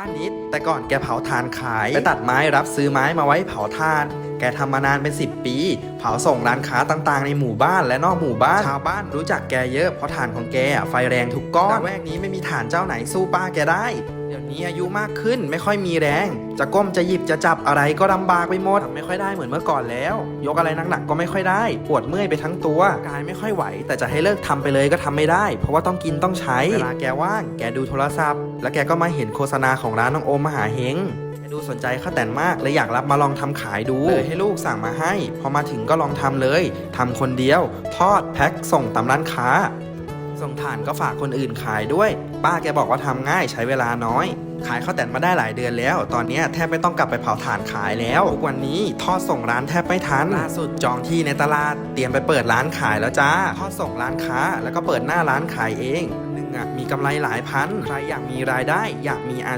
ป้านิด แต่ก่อนแกเผาถ่านขาย ไปตัดไม้รับซื้อไม้มาไว้เผาถ่าน แกทำมานานเป็น 10 ปี เผาส่งร้านค้าต่างๆ ในหมู่บ้านและนอกหมู่บ้านชาวบ้านรู้จักแกเยอะเพราะถ่านของแกไฟแรงทุกก้อนละแวกนี้ไม่มีถ่านเจ้าไหนสู้ป้าแกได้เดี๋ยวนี้อายุมากขึ้นไม่ค่อยมีแรง จะก้มจะหยิบจะจับอะไรก็ลำบากไปหมดไม่ค่อยได้เหมือนเมื่อก่อนแล้ว ยกอะไรหนักๆก็ไม่ค่อยได้ ปวดเมื่อยไปทั้งตัวกายไม่ค่อยไหว แต่จะให้เลิกทำไปเลยก็ทำไม่ได้ เพราะว่าต้องกินต้องใช้เวลาแกว่าง แกดูโทรศัพท์ แล้วแกก็มาเห็นโฆษณาของร้านน้องโอมมหาเฮง ดูสนใจข้าวแตนมากเลยอยากรับมาลองทำขายดูเลยให้ลูกสั่งมาให้ พอมาถึงก็ลองทำเลยทำคนเดียว ทอดแพ็คส่งตามร้านค้า ส่งถ่านก็ฝากคนอื่นขายด้วย ป้าแกบอกว่าทำง่ายใช้เวลาน้อย ขายข้าวแตนมาได้หลายเดือนแล้ว ตอนนี้แทบไม่ต้องกลับไปเผาถ่านขายแล้วทุกวันนี้ทอดส่งร้านแทบไม่ทันล่าสุดจองที่ในตลาดเตรียมไปเปิดร้านขายแล้วจ้าทอดส่งร้านค้า แล้วก็เปิดหน้าร้านขายเองนหนึ่งอะมีกำไรหลายพันใครอยากมีรายได้อยากมีอา